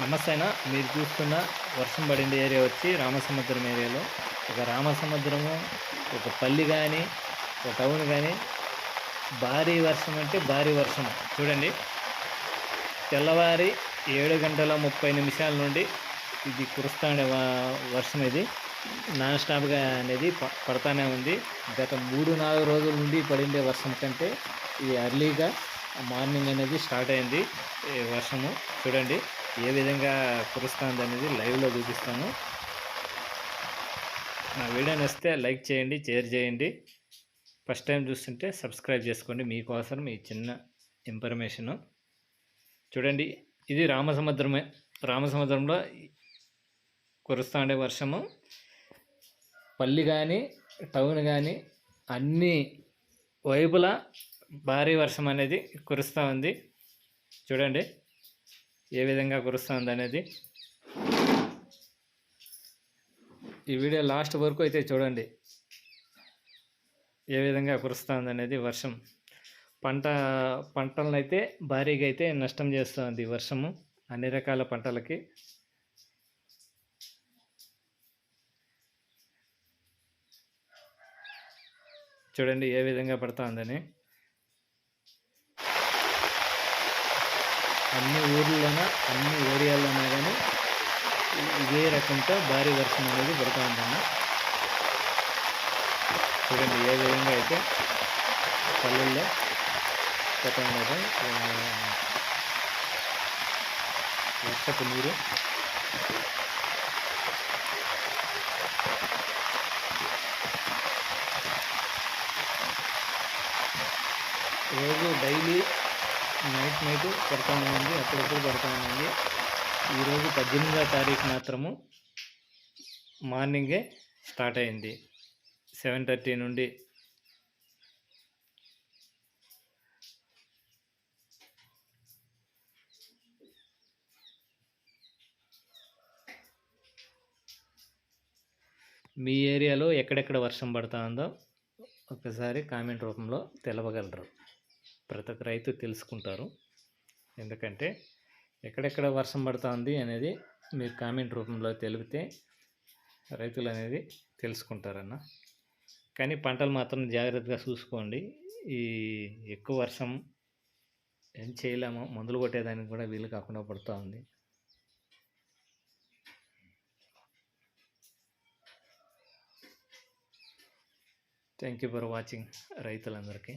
నమస్తే మీరు చూస్తున్న వర్షం పడిండే ఏరియా వచ్చి రామసముద్రం ఏరియాలో. ఒక రామసముద్రము ఒక పల్లి కానీ ఒక టౌన్ కానీ భారీ వర్షం అంటే భారీ వర్షం. చూడండి. తెల్లవారి ఏడు గంటల ముప్పై నిమిషాల నుండి ఇది కురుస్తానే వర్షం ఇది. నాన్ స్టాప్గా అనేది పడతానే ఉంది. గత మూడు నాలుగు రోజుల నుండి పడిండే వర్షం కంటే ఇది అర్లీగా మార్నింగ్ అనేది స్టార్ట్ అయింది వర్షము. చూడండి. ఏ విధంగా కురుస్తుంది అనేది లైవ్లో చూపిస్తాను. నా వీడియో నచ్చితే లైక్ చేయండి షేర్ చేయండి. ఫస్ట్ టైం చూస్తుంటే సబ్స్క్రైబ్ చేసుకోండి. మీకోసం ఈ చిన్న ఇన్ఫర్మేషను. చూడండి ఇది రామసముద్రమే. రామసముద్రంలో కురుస్తూ ఉండే వర్షము. పల్లి కానీ టౌన్ కానీ అన్ని వైపులా భారీ వర్షం అనేది కురుస్తూ ఉంది. చూడండి. ఏ విధంగా కురుస్తుంది అనేది ఈ వీడియో లాస్ట్ వరకు అయితే చూడండి. ఏ విధంగా కురుస్తుంది అనేది వర్షం. పంట పంటలను అయితే భారీగా అయితే నష్టం చేస్తుంది వర్షము. అన్ని రకాల పంటలకి. చూడండి ఏ విధంగా పడుతుందని. అన్ని ఊర్లలోన అన్ని ఏరియాల్లోనా కానీ ఇదే రకంతో భారీ వర్షం అనేది పడుతూ ఉంటాను చూడండి ఏ విధంగా అయితే పల్లెల్లో పోతా ఉన్నది వర్షపు నీరు. రోజు డైలీ నైట్ నైట్ పడతా ఉంది అప్పుడప్పుడు పడతా ఉంది ఈరోజు పద్దెనిమిదవ తారీఖు మాత్రము మార్నింగే స్టార్ట్ అయింది. సెవెన్ థర్టీ నుండి మీ ఏరియాలో ఎక్కడెక్కడ వర్షం పడుతుందో ఒకసారి కామెంట్ రూపంలో తెలవగలరు ప్రతి ఒక్క రైతు తెలుసుకుంటారు. ఎందుకంటే ఎక్కడెక్కడ వర్షం పడుతుంది అనేది మీరు కామెంట్ రూపంలో తెలిపితే రైతులు అనేది తెలుసుకుంటారన్న. కానీ పంటలు మాత్రం జాగ్రత్తగా చూసుకోండి. ఈ ఎక్కువ వర్షం ఏం చేయలేము. మందులు కొట్టేదానికి కూడా వీలు కాకుండా పడుతూ ఉంది థ్యాంక్ యూ ఫర్ వాచింగ్ రైతులందరికీ.